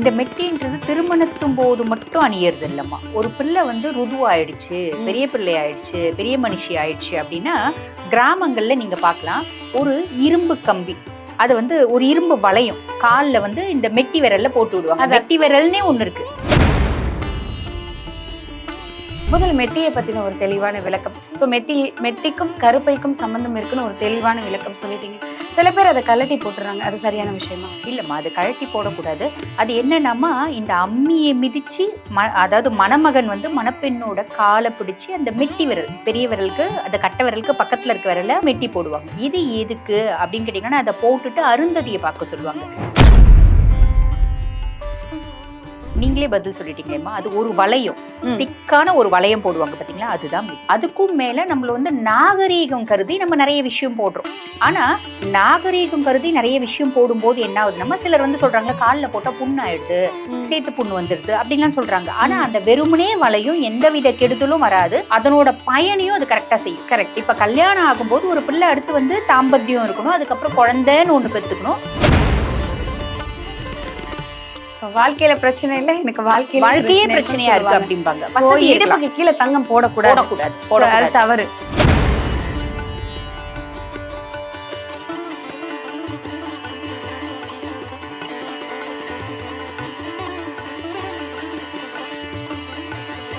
இந்த மெட்டின்றது திருமணத்தும் போது மட்டும் அணியறது இல்லம்மா. ஒரு பிள்ளை வந்து ருதுவாயிடுச்சு பெரிய பிள்ளை ஆயிடுச்சு பெரிய மனுஷி ஆயிடுச்சு அப்படின்னா கிராமங்கள்ல நீங்க பார்க்கலாம் ஒரு இரும்பு கம்பி. அது வந்து ஒரு இரும்பு வளையம். கால்ல வந்து இந்த மெட்டி விரல்ல போட்டு விடுவாங்க. மெட்டி விரல்னே ஒண்ணு இருக்கு. முதல் மெட்டியை பற்றின ஒரு தெளிவான விளக்கம். ஸோ மெட்டி மெட்டிக்கும் கருப்பைக்கும் சம்மந்தம் இருக்குன்னு ஒரு தெளிவான விளக்கம் சொல்லிட்டீங்க. சில பேர் அதை கழட்டி போட்டுறாங்க. அது சரியான விஷயமா? இல்லைம்மா அது கழட்டி போடக்கூடாது. அது என்னென்னமா இந்த அம்மியை மிதித்து ம அதாவது மணமகன் வந்து மணப்பெண்ணோட காலை பிடிச்சி அந்த மெட்டி விரல் பெரிய விரலுக்கு அந்த கட்டை விரலுக்கு பக்கத்தில் இருக்க விரல மெட்டி போடுவாங்க. இது எதுக்கு? அப்படின்னு கேட்டிங்கன்னா அதை போட்டுட்டு அருந்ததியை பார்க்க சொல்லுவாங்க. நீங்களே பதில் சொல்லிட்டீங்களேம்மா. அது ஒரு வளையம். திக்கான ஒரு வளையம் போடுவாங்க பாத்தீங்களா? அதுதான். அதுக்கும் மேல நம்மள வந்து நாகரீகம் கருதி நம்ம நிறைய விஷயம் போடுறோம். ஆனா நாகரீகம் கருதி நிறைய விஷயம் போடும்போது என்ன ஆகுது நம்ம சிலர் வந்து சொல்றாங்க காலில் போட்டா புண்ணு ஆயிடுது சேத்து புண்ணு வந்துடுது அப்படின்லாம் சொல்றாங்க. ஆனா அந்த வெறுமனே வலையும் எந்தவித கெடுதலும் வராது. அதனோட பயனையும் அது கரெக்டா செய்யும். கரெக்ட் இப்ப கல்யாணம் ஆகும்போது ஒரு பிள்ளை அடுத்து வந்து தாம்பத்தியம் இருக்கணும் அதுக்கப்புறம் குழந்தைன்னு ஒண்ணு பெத்துக்கணும். இப்ப வாழ்க்கையில பிரச்சனை இல்லை எனக்கு வாழ்க்கையில வாழ்க்கையே பிரச்சனை பிரச்சனையா இருக்கு. அப்படிம்பாங்க. வசதி. இடுப்புக்கு கீழே தங்கம் போடக்கூடாது. So, அது தவறு.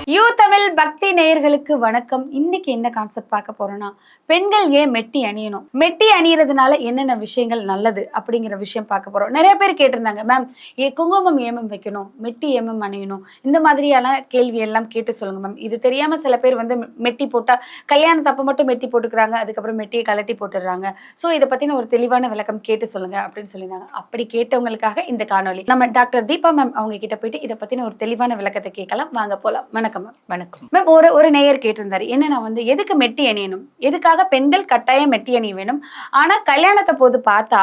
யூ தமிழ் பக்தி நேயர்களுக்கு வணக்கம். இன்னைக்கு என்ன கான்செப்ட் பார்க்க போறோம்னா பெண்கள் ஏன் மெட்டி அணியணும்? மெட்டி அணியறதுனால என்னென்ன விஷயங்கள் நல்லது அப்படிங்கிற விஷயம் பார்க்க போறோம். நிறைய பேர் கேட்டிருந்தாங்க மேம் ஏ குங்குமம் ஏமம் வைக்கணும்? மெட்டி ஏமம் அணியணும்? இந்த மாதிரியான கேள்வி எல்லாம் கேட்டு சொல்லுங்க மேம். இது தெரியாம சில பேர் வந்து மெட்டி போட்டா கல்யாணத்தப்ப மட்டும் மெட்டி போட்டுக்கிறாங்க அதுக்கப்புறம் மெட்டியை கலட்டி போட்டுடுறாங்க. ஸோ இதை பத்தின ஒரு தெளிவான விளக்கம் கேட்டு சொல்லுங்க அப்படின்னு சொல்லியிருந்தாங்க. அப்படி கேட்டவங்களுக்காக இந்த காணொளி. நம்ம டாக்டர் தீபா மேம் அவங்க கிட்ட போயிட்டு இதை பத்தின ஒரு தெளிவான விளக்கத்தை கேட்கலாம். வாங்க போலாம். வணக்கம் மேம். வணக்கம். மேம் ஒரு ஒரு நேயர் கேட்டிருந்தாரு என்னன்னா வந்து எதுக்கு மெட்டி அணியணும்? எதுக்காக பெண்கள் கட்டாயம் மெட்டி அணிய வேணும்? ஆனா கல்யாணத்தை போது பார்த்தா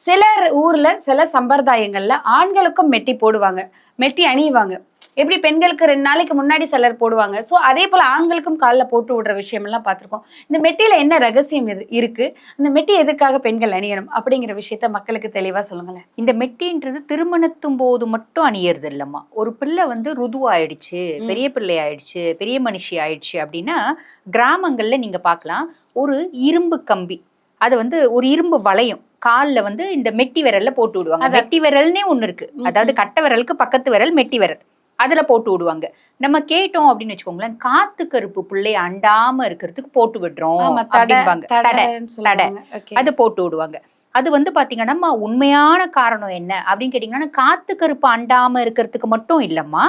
சில ஊர்ல சில சம்பிரதாயங்கள்ல ஆண்களுக்கும் மெட்டி போடுவாங்க மெட்டி அணியுவாங்க எப்படி பெண்களுக்கு ரெண்டு நாளைக்கு முன்னாடி சிலர் போடுவாங்க. ஸோ அதே போல ஆண்களுக்கும் காலில் போட்டு விடுற விஷயம் எல்லாம் பார்த்துருக்கோம். இந்த மெட்டியில என்ன ரகசியம் இரு- இருக்கு? இந்த மெட்டி எதுக்காக பெண்கள் அணியணும்? அப்படிங்கிற விஷயத்த மக்களுக்கு தெளிவா சொல்லுங்களேன். இந்த மெட்டின்றது திருமணத்தும் போது மட்டும் அணியறது இல்லம்மா ஒரு பிள்ளை வந்து ருதுவாயிடுச்சு பெரிய பிள்ளை ஆயிடுச்சு பெரிய மனுஷி ஆயிடுச்சு அப்படின்னா கிராமங்கள்ல நீங்க பார்க்கலாம் ஒரு இரும்பு கம்பி. அது வந்து ஒரு இரும்பு வளையம். கால்ல வந்து இந்த மெட்டி விரல்ல போட்டு விடுவாங்க. மெட்டி விரல்னே ஒண்ணு இருக்கு. அதாவது கட்டை விரலுக்கு பக்கத்து விரல் மெட்டி விரல். அதுல போட்டு விடுவாங்க. நம்ம கேட்டோம் அப்படின்னு வச்சுக்கோங்களேன் காத்து கருப்பு பிள்ளை அண்டாம இருக்கிறதுக்கு போட்டு விடுறோம் தடை. அது போட்டு விடுவாங்க. அது வந்து பாத்தீங்கன்னா உண்மையான காரணம் என்ன அப்படின்னு கேட்டீங்கன்னா காத்து கருப்பு அண்டாம இருக்கிறதுக்கு மட்டும் இல்லம்மா.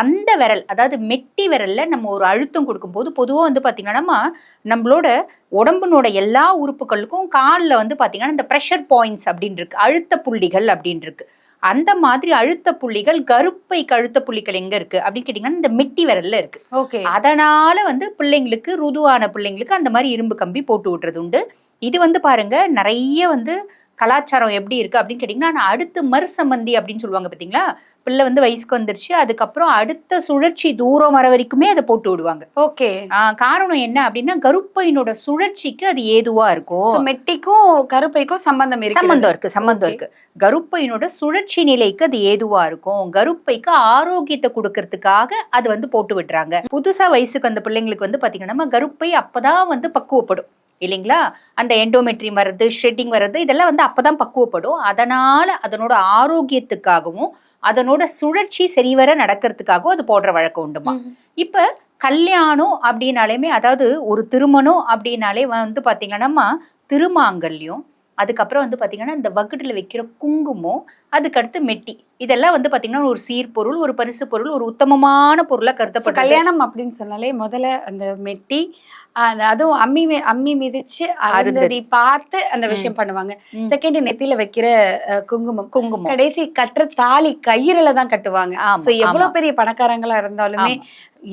அந்த விரல் அதாவது மெட்டி விரல்ல நம்ம ஒரு அழுத்தம் கொடுக்கும்போது பொதுவா வந்து பாத்தீங்கன்னா நம்மளோட உடம்பினோட எல்லா உறுப்புகளுக்கும் கால்ல வந்து பாத்தீங்கன்னா இந்த ப்ரெஷர் பாயிண்ட்ஸ் அப்படின்னு இருக்கு அழுத்த புள்ளிகள் அப்படின்னு இருக்கு அந்த மாதிரி அழுத்த புள்ளிகள் கருப்பைக்கு அழுத்த புள்ளிகள் எங்க இருக்கு? அப்படின்னு கேட்டீங்கன்னா இந்த மெட்டி விரல்ல இருக்கு. ஓகே. அதனால வந்து பிள்ளைங்களுக்கு ருதுவான பிள்ளைங்களுக்கு அந்த மாதிரி இரும்பு கம்பி போட்டு விடுறது உண்டு. இது வந்து பாருங்க நிறைய வந்து கலாச்சாரம் எப்படி இருக்கு அப்படின்னு கேட்டிங்கன்னா அடுத்து மறுசம்பந்தி அப்படின்னு சொல்லுவாங்க பார்த்தீங்களா? பிள்ளை வந்து வயசுக்கு வந்துருச்சு. அதுக்கப்புறம் அடுத்த சுழற்சி தூரம் வர வரைக்குமே அதை போட்டு விடுவாங்க. ஓகே. காரணம் என்ன அப்படின்னா கருப்பையினோட சுழற்சிக்கு அது ஏதுவா இருக்கும் மெட்டிக்கும் கருப்பைக்கும் சம்பந்தம் இருக்கு சம்பந்தம் இருக்கு சம்பந்தம். இருக்கு. கருப்பையினோட சுழற்சி நிலைக்கு அது ஏதுவா இருக்கும் கருப்பைக்கு ஆரோக்கியத்தை கொடுக்கறதுக்காக அது வந்து போட்டு விடுறாங்க புதுசா வயசுக்கு அந்த பிள்ளைங்களுக்கு வந்து பாத்தீங்கன்னா கருப்பை அப்பதான் வந்து பக்குவப்படும். இல்லைங்களா? அந்த எண்டோமெட்ரி வர்றது ஷ்ரெட்டிங் வர்றது இதெல்லாம் வந்து அப்பதான் பக்குவப்படும். அதனால அதனோட ஆரோக்கியத்துக்காகவும் அதனோட சுழற்சி சரிவர நடக்கிறதுக்காகவும் அது போடுற வழக்கம் உண்டுமா? இப்ப கல்யாணம் அப்படின்னாலேமே அதாவது ஒரு திருமணம் அப்படின்னாலே வந்து பாத்தீங்கன்னா திருமாங்கல்யம் அதுக்கப்புறம் வந்து பாத்தீங்கன்னா இந்த வகுட்டுல வைக்கிற குங்குமம் அதுக்கடுத்து மெட்டி. இதெல்லாம் வந்து பாத்தீங்கன்னா ஒரு சீர்பொருள் ஒரு பரிசு பொருள் ஒரு உத்தமமான பொருளா So, கருதப்படுது கல்யாணம் அப்படின்னு சொன்னாலே முதல்ல அந்த மெட்டி அதுவும் அம்மி அம்மி மிதிச்சு அருந்ததி பார்த்து அந்த விஷயம் பண்ணுவாங்க. செகண்ட் நெத்தியில வைக்கிற குங்குமம். குங்குமம். கடைசி கட்டுற தாலி கயிறுல தான் கட்டுவாங்க. சோ எவ்வளவு. பெரிய பணக்காரங்களா இருந்தாலுமே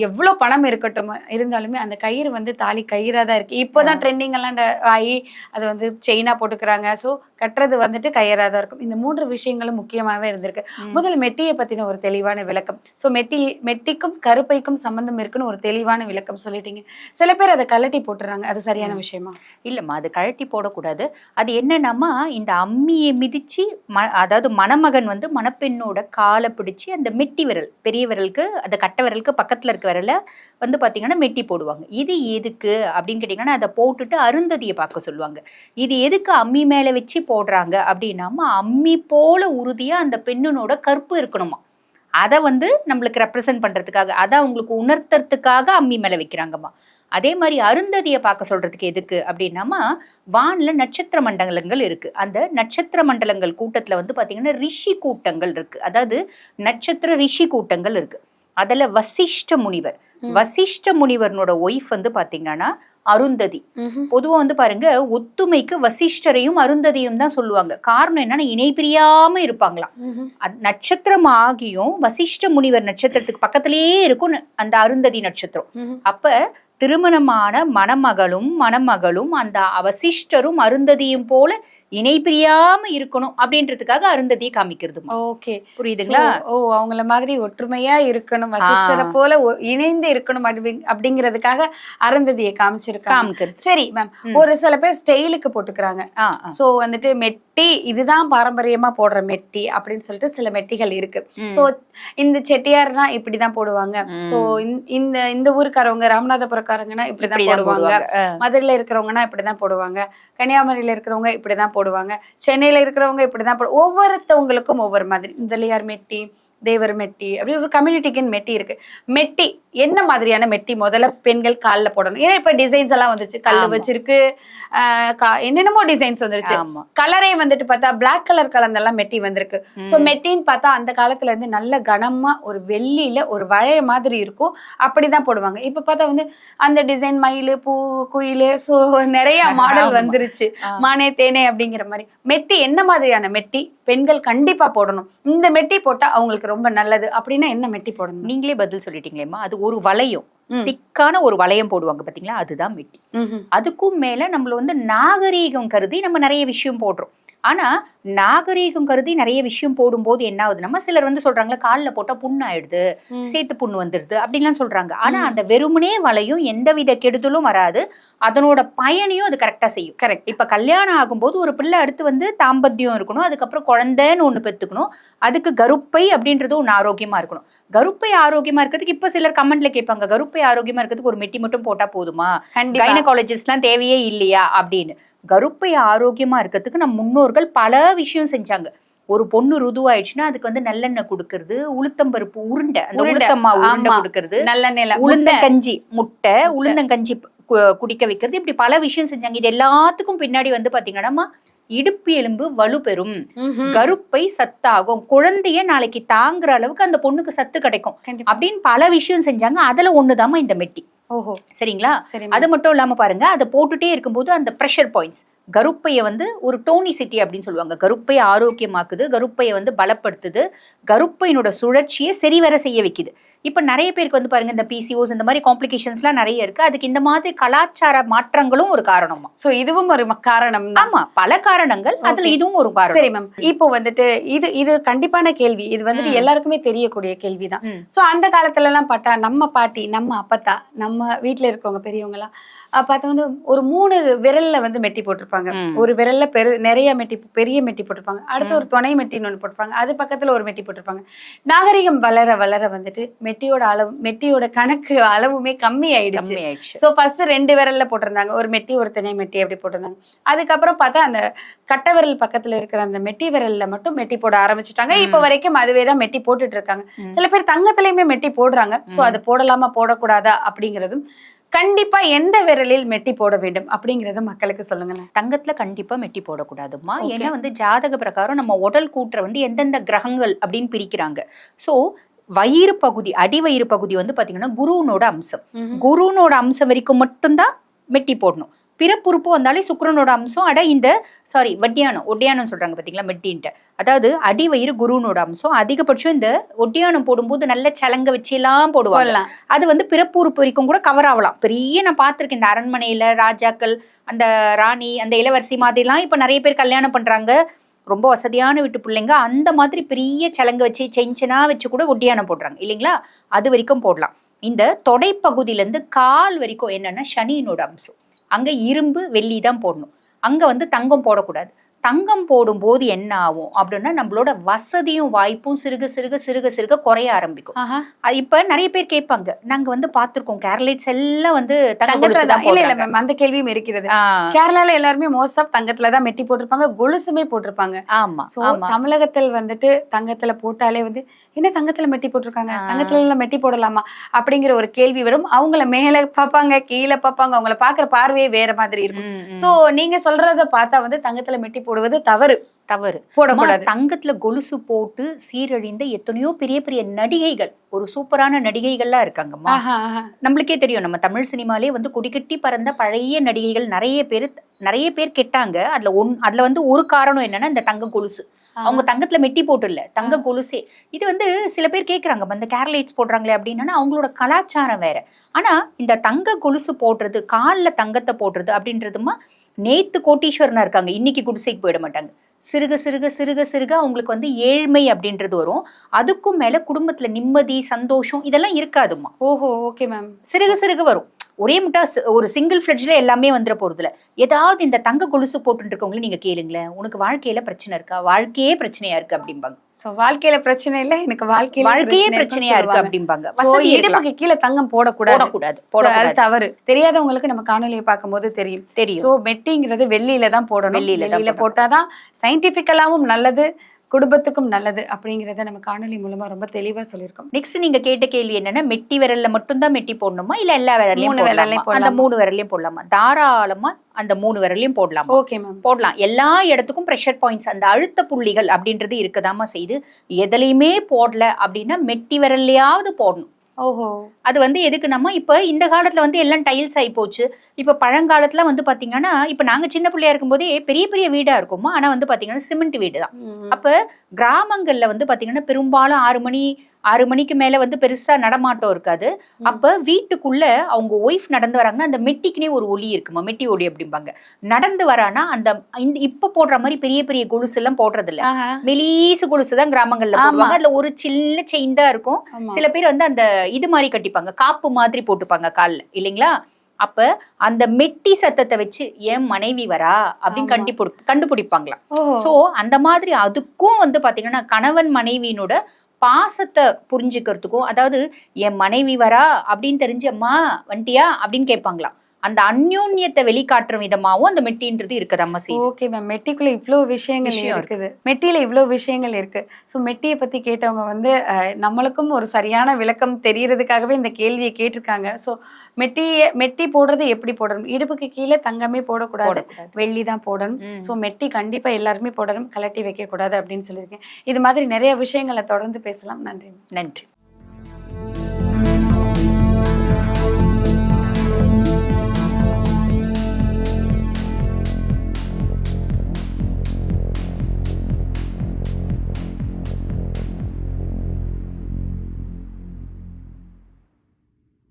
எவ்வளவு பணம் இருக்கட்டும் இருந்தாலுமே அந்த கயிறு வந்து தாலி கயிறா தான் இருக்கு. இப்போதான் ட்ரெண்டிங் எல்லாம் ஆகி அது வந்து செயினா போட்டுக்கிறாங்க. சோ கட்டுறது வந்துட்டு கயிறா தான் இருக்கும். இந்த மூன்று விஷயங்களும் முக்கியமாவே இருந்திருக்கு. முதல்ல மெட்டியை பத்தின ஒரு தெளிவான விளக்கம். சோ மெட்டி மெட்டிக்கும் கருப்பைக்கும் சம்பந்தம் இருக்குன்னு ஒரு தெளிவான விளக்கம் சொல்லிட்டீங்க. சில பேர் அதை கலட்டி போட்டுறாங்க. அது சரியான விஷயமா? இல்லம்மா அது கழட்டி போடக்கூடாது. அது என்னன்னாமா இந்த அம்மியை மிதிச்சு ம அதாவது மணமகன் வந்து மணப்பெண்ணோட காலை பிடிச்சி அந்த மெட்டி விரல் பெரிய விரலுக்கு அந்த கட்டை விரலுக்கு பக்கத்துல இருக்க விரல வந்து பாத்தீங்கன்னா மெட்டி போடுவாங்க. இது எதுக்கு அப்படின்னு கேட்டீங்கன்னா அதை போட்டுட்டு அருந்ததியை பார்க்க சொல்லுவாங்க. இது எதுக்கு அம்மி மேல வச்சு போடுறாங்க அப்படின்னாமா அம்மி போல உறுதியா அந்த பெண்ணினோட கற்பு இருக்கணுமா? அதை வந்து நம்மளுக்கு ரெப்ரசன்ட் பண்றதுக்காக அதை அவங்களுக்கு உணர்த்துறதுக்காக அம்மி மேல வைக்கிறாங்கம்மா. அதே மாதிரி அருந்ததியை பார்க்க சொல்றதுக்கு எதுக்கு அப்படின்னாமா வான்ல நட்சத்திர மண்டலங்கள் இருக்கு. அந்த நட்சத்திர மண்டலங்கள் கூட்டத்துல வந்து பாத்தீங்கன்னா ரிஷி கூட்டங்கள் இருக்கு. அதாவது நட்சத்திர ரிஷி கூட்டங்கள் இருக்கு. அதுல வசிஷ்ட முனிவர். வசிஷ்ட முனிவர்னோட ஒய்ஃப் வந்து பாத்தீங்கன்னா அருந்ததி. பொதுவா வந்து பாருங்க ஒத்துமைக்கு வசிஷ்டரையும் அருந்ததியும் தான் சொல்லுவாங்க. காரணம் என்னன்னா இணை பிரியாம இருப்பாங்களாம். அது நட்சத்திரம் ஆகியும் வசிஷ்ட முனிவர் நட்சத்திரத்துக்கு பக்கத்திலேயே இருக்கும் அந்த அருந்ததி நட்சத்திரம். அப்ப திருமணமான மணமகளும் மணமகளும் அந்த வசிஷ்டரும் அருந்ததியும் போல இணை பிரியாம இருக்கணும் அப்படின்றதுக்காக அருந்ததியை காமிக்கிறது ஓகே. புரியுதுங்களா? ஓ அவங்கள மாதிரி ஒற்றுமையா இருக்கணும் வசிஷ்டரை போல இணைந்து இருக்கணும் அப்படி- அப்படிங்கிறதுக்காக அருந்ததியை காமிச்சிருக்காங்க. சரி மேம் ஒரு சில பேர் ஸ்டைலுக்கு போட்டுக்கிறாங்க. சோ வந்துட்டு மெட்டி இதுதான் பாரம்பரியமா போடுற மெட்டி அப்படின்னு சொல்லிட்டு சில மெட்டிகள் இருக்கு. சோ இந்த செட்டியார்னா இப்படிதான் போடுவாங்க. சோ இந்த இந்த ஊருக்காரவங்க ராமநாதபுரக்காரங்கன்னா இப்படிதான் இப்படிதான் போடுவாங்க. மதுரையில இருக்கிறவங்கன்னா இப்படிதான் போடுவாங்க. கன்னியாகுமரியில இருக்கிறவங்க இப்படிதான் போடுவாங்க. சென்னையில இருக்கிறவங்க இப்படிதான் போடு ஒவ்வொருத்தவங்களுக்கும் ஒவ்வொரு மாதிரி. முதலியார் மெட்டி தேவர் மெட்டி அப்படி ஒரு கம்யூனிட்டிக்குன்னு மெட்டி இருக்கு. மெட்டி என்ன மாதிரியான மெட்டி? முதல்ல பெண்கள் கால்ல போடணும். ஏன்னா இப்ப டிசைன்ஸ் எல்லாம் வந்துருச்சு. கல் வச்சிருக்கு என்னென்னமோ டிசைன்ஸ் வந்துருச்சு. கலரே வந்துட்டு பார்த்தா பிளாக் கலர் கலந்தெல்லாம் மெட்டி வந்திருக்கு. சோ மெட்டின்னு பார்த்தா அந்த காலத்துல இருந்து நல்ல கனமா ஒரு வெள்ளியில ஒரு வளைய மாதிரி இருக்கும். அப்படிதான் போடுவாங்க. இப்ப பார்த்தா வந்து அந்த டிசைன் மயிலு பூ குயிலு சோ நிறைய மாடல். வந்துருச்சு. மானே தேனே அப்படிங்கிற மாதிரி. மெட்டி என்ன மாதிரியான மெட்டி? பெண்கள் கண்டிப்பா போடணும். இந்த மெட்டி போட்டா அவங்களுக்கு ரொம்ப நல்லது. அப்படின்னா என்ன மெட்டி போடணும்? நீங்களே பதில் சொல்லிட்டீங்களேம்மா. அது ஒரு வளையம். திக்கான ஒரு வளையம் போடுவாங்க பாத்தீங்களா? அதுதான் மெட்டி. அதுக்கும் மேல நம்மள வந்து நாகரீகம் கருதி நம்ம நிறைய விஷயம் போடுறோம். ஆனா நாகரீகம் கருதி நிறைய விஷயம் போடும்போது என்ன ஆகுதுன்னா சிலர் வந்து சொல்றாங்களா கால்ல போட்டா புண்ணு ஆயிடுது சேத்து புண்ணு வந்துடுது அப்படின்லாம் சொல்றாங்க. ஆனா அந்த வெறுமனே வளையும் எந்தவித கெடுதலும் வராது. அதனோட பயனையும் அது கரெக்டா செய்யும். கரெக்ட் இப்ப கல்யாணம் ஆகும்போது ஒரு பிள்ளை அடுத்து வந்து தாம்பத்தியம் இருக்கணும் அதுக்கப்புறம் குழந்தைன்னு ஒண்ணு பெத்துக்கணும் அதுக்கு கருப்பை அப்படின்றது ஒண்ணு ஆரோக்கியமா இருக்கணும். கருப்பை ஆரோக்கியமா இருக்கிறதுக்கு இப்ப சிலர் கமெண்ட்ல கேட்பாங்க கருப்பை ஆரோக்கியமா இருக்கிறதுக்கு ஒரு மெட்டி மட்டும் போட்டா போதுமா? கைனகாலஜிஸ்ட்லாம் தேவையே இல்லையா? அப்படின்னு. கருப்பை ஆரோக்கியமா இருக்கிறதுக்கு நம் முன்னோர்கள் பல விஷயம் செஞ்சாங்க. ஒரு பொண்ணு ருதுவாயிடுச்சுன்னா அதுக்கு வந்து நல்லெண்ணெய் கொடுக்கறது உளுத்தம்பருப்பு உருண்டை அந்த. உளுத்தம்மா உருண்டை. கொடுக்கறது. நல்ல நில உளுந்தங்கஞ்சி முட்டை உளுந்தங்கஞ்சி குடிக்க வைக்கிறது. இப்படி பல விஷயம் செஞ்சாங்க. இது எல்லாத்துக்கும் பின்னாடி வந்து பாத்தீங்கன்னா இடுப்பு எலும்பு வலுப்பெறும் கருப்பை சத்தாகும். குழந்தைய நாளைக்கு தாங்குற அளவுக்கு அந்த பொண்ணுக்கு சத்து கிடைக்கும். அப்படின்னு பல விஷயம் செஞ்சாங்க. அதுல ஒண்ணுதாம்மா இந்த மெட்டி. ஓஹோ. சரிங்களா? சரி அது மட்டும் இல்லாம பாருங்க அதை போட்டுட்டே இருக்கும்போது அந்த ப்ரெஷர் பாயிண்ட்ஸ் கருப்பையை வந்து ஒரு டோனிசிட்டி அப்படின்னு சொல்லுவாங்க. கருப்பையை ஆரோக்கியமாக்குது கருப்பையை வந்து பலப்படுத்துது கருப்பையினோட சுழற்சியை சரிவர செய்ய வைக்குது. இப்ப நிறைய பேருக்கு வந்து பாருங்க இந்த பிசிஓஸ் இந்த மாதிரி காம்ப்ளிகேஷன்ஸ்லாம் நிறைய இருக்கு. அதுக்கு இந்த மாதிரி கலாச்சார மாற்றங்களும் ஒரு காரணமா. சோ இதுவும் ஒரு காரணம் ஆமா பல காரணங்கள். அதுல இதுவும் ஒரு காரணம். சரி மேம் இப்போ வந்துட்டு இது இது கண்டிப்பான கேள்வி. இது வந்துட்டு எல்லாருக்குமே தெரியக்கூடிய கேள்விதான். சோ அந்த காலத்துல எல்லாம் பார்த்தா நம்ம பாட்டி நம்ம அப்பத்தா நம்ம வீட்ல இருக்கிறவங்க பெரியவங்க எல்லாம் அஹ் பார்த்தா வந்து ஒரு மூணு விரல்ல வந்து மெட்டி போட்டிருப்பாங்க. ம். ஒரு விரல்ல பெரு நிறைய மெட்டி பெரிய மெட்டி போட்டிருப்பாங்க. அடுத்து ஒரு துணை மெட்டின்னு ஒண்ணு போட்டிருப்பாங்க. அது பக்கத்துல ஒரு மெட்டி போட்டிருப்பாங்க. நாகரிகம் வளர வளர வந்துட்டு மெட்டியோட அளவு மெட்டியோட கணக்கு அளவுமே கம்மி ஆயிடுச்சு சோ ஃபர்ஸ்ட் ரெண்டு விரல்ல போட்டிருந்தாங்க. ஒரு மெட்டி ஒரு திணை மெட்டி அப்படி போட்டிருந்தாங்க. அதுக்கப்புறம் பார்த்தா அந்த கட்டை விரல் பக்கத்துல இருக்கிற அந்த மெட்டி விரல்ல மட்டும் மெட்டி போட ஆரம்பிச்சுட்டாங்க. இப்ப வரைக்கும் அதுவே தான் மெட்டி போட்டுட்டு இருக்காங்க. சில பேர் தங்கத்திலயுமே மெட்டி போடுறாங்க. சோ அது போடலாமா போடக்கூடாதா அப்படிங்கறதும் கண்டிப்பா எந்த விரலில் மெட்டி போட வேண்டும் அப்படிங்கறது மக்களுக்கு சொல்லுங்களேன். தங்கத்துல கண்டிப்பா மெட்டி போடக்கூடாதும்மா. ஏன்னா வந்து ஜாதக பிரகாரம் நம்ம உடல் கூற்ற வந்து எந்தெந்த கிரகங்கள் அப்படின்னு பிரிக்கிறாங்க. சோ வயிறு பகுதி அடி வயிறு பகுதி வந்து பாத்தீங்கன்னா குருவனோட அம்சம். குருவனோட அம்சம் வரைக்கும் மட்டும்தான் மெட்டி போடணும். பிறப்புறுப்பு வந்தாலே சுக்கிரனோட அம்சம் அட இந்த சாரி வட்டியானம் ஒட்டியானம் சொல்றாங்க பாத்தீங்களா மெட்டின்ட்டு. அதாவது அடி வயிறு குருவனோட அம்சம். அதிகபட்சம் இந்த ஒட்டியானம் போடும்போது நல்ல சலங்க வச்சு எல்லாம் போடுவாங்க. அது வந்து பிறப்புறுப்பு வரைக்கும் கூட கவர் ஆகலாம். பெரிய நான் பார்த்திருக்கேன் இந்த அரண்மனையில ராஜாக்கள் அந்த ராணி அந்த இளவரசி மாதிரிலாம் இப்ப நிறைய பேர் கல்யாணம் பண்றாங்க. ரொம்ப வசதியான வீட்டு பிள்ளைங்க. அந்த மாதிரி பெரிய சலங்க வச்சு செஞ்சனா வச்சு கூட ஒட்டியானம் போடுறாங்க. இல்லைங்களா? அது வரைக்கும் போடலாம். இந்த தொடைப்பகுதியில இருந்து கால் வரைக்கும் என்னன்னா சனியினோட அம்சம். அங்கே இரும்பு வெள்ளி தான் போடணும். அங்கே வந்து தங்கம் போடக்கூடாது. தங்கம் போடும்போது என்ன ஆகும் அப்படின்னா நம்மளோட வசதியும் வாய்ப்பும் சிறுக சிறுக சிறுக சிறுக குறைய ஆரம்பிக்கும். இப்ப நிறைய பேர் கேட்பாங்க நாங்க வந்து பார்த்திருக்கோம் கேரளைட்ஸ் எல்லாம் வந்து தங்க தங்கத்துல இல்ல. மேம் அந்த கேள்வியும் இருக்கிறது. கேரளால எல்லாருமே மோஸ்ட் ஆஃப் தங்கத்துல தான் மெட்டி போட்டிருப்பாங்க கொலுசுமே போட்டிருப்பாங்க. ஆமா சோ தமிழகத்தில் வந்துட்டு தங்கத்துல போட்டாலே வந்து என்ன தங்கத்துல மெட்டி போட்டிருக்காங்க? தங்கத்துல எல்லாம் மெட்டி போடலாமா? அப்படிங்கிற ஒரு கேள்வி வரும். அவங்கள மேல பார்ப்பாங்க கீழே பார்ப்பாங்க அவங்கள பாக்குற பார்வையே வேற மாதிரி இருக்கும். சோ நீங்க சொல்றத பார்த்தா வந்து தங்கத்துல மெட்டி போடுவது தவறு. தவறு. போடக்கூடாது. தங்கத்துல கொலுசு போட்டு சீரழிந்த எத்தனையோ பெரிய பெரிய நடிகைகள் ஒரு சூப்பரான நடிகைகள்லாம் இருக்காங்கம்மா. நம்மளுக்கே தெரியும் நம்ம தமிழ் சினிமாலே வந்து குடிக்கட்டி பறந்த பழைய நடிகைகள் நிறைய பேர் நிறைய பேர் கெட்டாங்க. அதுல ஒன் அதுல வந்து ஒரு காரணம் என்னன்னா இந்த தங்க கொலுசு. அவங்க தங்கத்துல மெட்டி போட்டு இல்ல தங்க கொலுசே. இது வந்து சில பேர் கேக்குறாங்க இந்த கேரளைட்ஸ் போடுறாங்களே அப்படின்னா அவங்களோட கலாச்சாரம் வேற. ஆனா இந்த தங்க கொலுசு போடுறது கால்ல தங்கத்தை போடுறது அப்படின்றதுமா நேத்து கோட்டீஸ்வரனா இருக்காங்க. இன்னைக்கு குடிசைக்கு போயிட மாட்டாங்க. சிறுக சிறுக சிறுக சிறுக அவங்களுக்கு வந்து ஏழ்மை அப்படின்றது வரும். அதுக்கும் மேல குடும்பத்துல நிம்மதி சந்தோஷம் இதெல்லாம் இருக்காதுமா ஓஹோ ஓகே மேம் சிறுக சிறுக வரும். ஒரே முட்டா ஒரு சிங்கிள் ஃபிளட்ஜ்ல எல்லாமே வந்துட போறதுல ஏதாவது இந்த தங்க கொலுசு போட்டு இருக்கவங்கள நீங்க கேளுங்களேன். உனக்கு வாழ்க்கையில பிரச்சனை இருக்கா? வாழ்க்கையே பிரச்சனையா இருக்கு அப்படிம்பாங்க. சோ வாழ்க்கையில பிரச்சனை இல்ல எனக்கு வாழ்க்கையில வாழ்க்கையே பிரச்சனை பிரச்சனையா இருக்கு அப்படிம்பாங்க. இடுப்புக்கு கீழே தங்கம் போடக்கூடாது. அது போடக்கூடாது. தவறு. தெரியாதவங்களுக்கு நம்ம காணொலியை பார்க்கும்போது தெரியும். தெரியும். சோ மெட்டிங்கிறது வெள்ளியில தான் போடணும். வெள்ளியில தான் வெள்ளியில போட்டாதான் சயின்டிபிக்கலாவும் நல்லது. குடும்பத்துக்கும் நல்லது அப்படிங்கறத நம்ம காணொலி மூலமா ரொம்ப தெளிவா சொல்லியிருக்கோம். நெக்ஸ்ட் நீங்க கேட்ட கேள்வி என்னன்னா மெட்டி விரல்ல மட்டும்தான் மெட்டி போடணுமா? இல்ல எல்லா விரல்லையும் போடலாமா? அந்த மூணு விரல்லையும் போடலாமா? தாராளமா அந்த மூணு விரல்லையும் போடலாமா? ஓகே மேம் போடலாம். எல்லா இடத்துக்கும் ப்ரெஷர் பாயிண்ட்ஸ் அந்த அழுத்த புள்ளிகள் அப்படின்றது இருக்கதாமா செய்து எதுலையுமே போடல அப்படின்னா மெட்டி விரல்லையாவது போடணும். ஓஹோ. அது வந்து எதுக்கு நம்ம இப்ப இந்த காலத்துல வந்து எல்லாம் டைல்ஸ் ஆகி போச்சு. இப்ப பழங்காலத்துல வந்து பாத்தீங்கன்னா இப்ப நாங்க சின்ன பிள்ளையா இருக்கும்போதே பெரிய பெரிய வீடா இருக்குமா ஆனா வந்து பாத்தீங்கன்னா சிமெண்ட் வீடு தான். அப்ப கிராமங்கள்ல வந்து பாத்தீங்கன்னா பெரும்பாலும் ஆறு மணி ஆறு மணிக்கு மேல வந்து பெருசா நடமாட்டம் இருக்காது. அப்ப வீட்டுக்குள்ள அவங்க ஒய்ஃப் நடந்து வராங்கன்னா அந்த மெட்டிக்குனே ஒரு ஒலி இருக்குமா? மெட்டி ஒலி அப்படிம்பாங்க. நடந்து வரானா அந்த இந்த இப்ப போடுற மாதிரி பெரிய பெரிய கொலுசு எல்லாம் போடுறது இல்ல. மெலீசு கொலுசு தான் கிராமங்கள்ல. போடுவாங்க. அதுல ஒரு சின்ன செயின் தான் இருக்கும். சில பேர் வந்து அந்த இது மாதிரி கட்டிப்பாங்க. காப்பு மாதிரி போட்டுப்பாங்க கால்ல. இல்லைங்களா? அப்ப அந்த மெட்டி சத்தத்தை வச்சு என் மனைவி வரா? அப்படின்னு. கண்டிப்பி கண்டுபிடிப்பாங்களாம். ஓஹோ. சோ அந்த மாதிரி அதுக்கும் வந்து பாத்தீங்கன்னா கணவன் மனைவியினோட பாசத்தை புரிஞ்சுக்கிறதுக்கும் அதாவது என் மனைவி வரா? அப்படின்னு தெரிஞ்சு அம்மா வண்டியா? அப்படின்னு கேட்பாங்களாம். அந்த அந்யோன்யத்தை வெளிக்காட்டுற விதமாவும் அந்த மெட்டின்றது இருக்கதாம்மா செய்யும் ஓகே மேம் மெட்டிக்குள்ள இவ்ளோ விஷயங்கள் இருக்குது. மெட்டியில இவ்ளோ விஷயங்கள் இருக்கு. ஸோ மெட்டியை பத்தி கேட்டவங்க வந்து நம்மளுக்கும் ஒரு சரியான விளக்கம் தெரியறதுக்காகவே இந்த கேள்வியை கேட்டிருக்காங்க. ஸோ மெட்டியை மெட்டி போடுறது எப்படி போடணும்? இடுப்புக்கு கீழே தங்கமே போடக்கூடாது. வெள்ளி தான் போடணும். ஸோ மெட்டி கண்டிப்பா எல்லாருமே போடணும். கலட்டி வைக்க கூடாது அப்படின்னு சொல்லியிருக்கேன். இது மாதிரி நிறைய விஷயங்களை தொடர்ந்து பேசலாம். நன்றி. நன்றி.